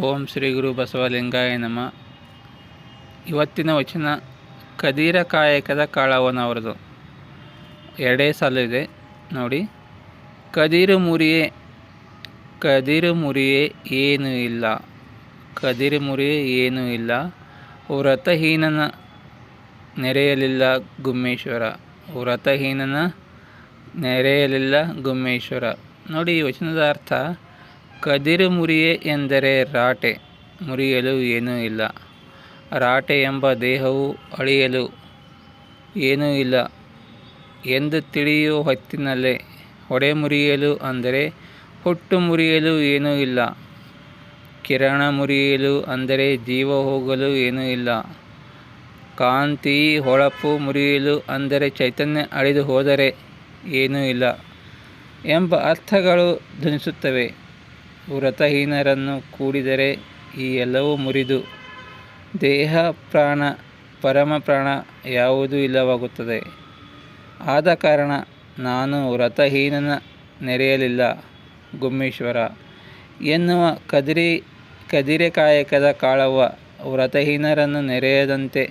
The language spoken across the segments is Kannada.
ಓಂ ಶ್ರೀ ಗುರು ಬಸವಲಿಂಗಾಯ ನಮ. ಇವತ್ತಿನ ವಚನ ಕದೀರ ಕಾಯಕದ ಕಾಳವನವರದು ಎರಡೇ ಸಾಲು ಇದೆ, ನೋಡಿ. ಕದಿರು ಮುರಿಯೇ ಕದಿರು ಮುರಿಯೇ ಏನೂ ಇಲ್ಲ. ಕದಿರು ಮುರಿಯೇ ಏನೂ ಇಲ್ಲ. ವ್ರತಹೀನನ ನೆರೆಯಲಿಲ್ಲ ಗುಮ್ಮೇಶ್ವರ. ವ್ರತಹೀನನ ನೆರೆಯಲಿಲ್ಲ ಗುಮ್ಮೇಶ್ವರ. ನೋಡಿ ಈ ವಚನದ ಅರ್ಥ ಕದಿರು ಮುರಿಯೆ ಎಂದರೆ ರಾಟೆ, ಮುರಿಯಲು ಏನೂ ಇಲ್ಲ. ರಾಟೆ ಎಂಬ ದೇಹವು ಅಳಿಯಲು ಏನೂ ಇಲ್ಲ. ಎಂದು ತಿಳಿಯುವ ಹೊತ್ತಿನಲ್ಲೇ ಹೊಡೆ ಮುರಿಯಲು ಅಂದರೆ ಹುಟ್ಟು ಮುರಿಯಲು ಏನೂ ಇಲ್ಲ. ಕಿರಣ ಮುರಿಯಲು ಅಂದರೆ ಜೀವ ಹೋಗಲು ಏನೂ ಇಲ್ಲ. ಕಾಂತಿ ಹೊಳಪು ಮುರಿಯಲು ಅಂದರೆ ಚೈತನ್ಯ ಅಳಿದು ಹೋದರೆ ಏನೂ ಇಲ್ಲ ಎಂಬ ಅರ್ಥಗಳು ಧ್ವನಿಸುತ್ತವೆ. ವ್ರತಹೀನರನ್ನು ಕೂಡಿದರೆ ಈ ಎಲ್ಲವೂ ಮುರಿದು. ದೇಹ ಪ್ರಾಣ, ಪರಮ ಪ್ರಾಣ ಯಾವುದೂ ಇಲ್ಲವಾಗುತ್ತದೆ. ಆದ ಕಾರಣ ನಾನು ವ್ರತಹೀನನ ನೆರೆಯಲಿಲ್ಲ. ಗುಮ್ಮೇಶ್ವರ, ಎನ್ನುವ ಕದಿರಿ, ಕದಿರೆ ಕಾಯಕದ ಕಾಳವ್ವ ವ್ರತಹೀನರನ್ನು ನೆರೆಯದಂತೆ,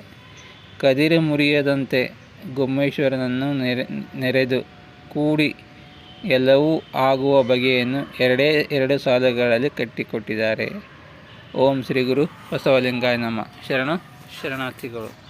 ಕದಿರೆ ಮುರಿಯದಂತೆ ಗುಮ್ಮೇಶ್ವರನನ್ನು ನೆರೆ, ನೆರೆದು ಕೂಡಿ ಎಲ್ಲವೂ ಆಗುವ ಬಗೆಯನ್ನು ಎರಡೇ ಎರಡು ಸಾಲುಗಳಲ್ಲಿ ಕಟ್ಟಿಕೊಟ್ಟಿದ್ದಾರೆ. ಓಂ ಶ್ರೀ ಗುರು ಬಸವಲಿಂಗಾಯ ನಮ. ಶರಣ ಶರಣಾರ್ಥಿಗಳು.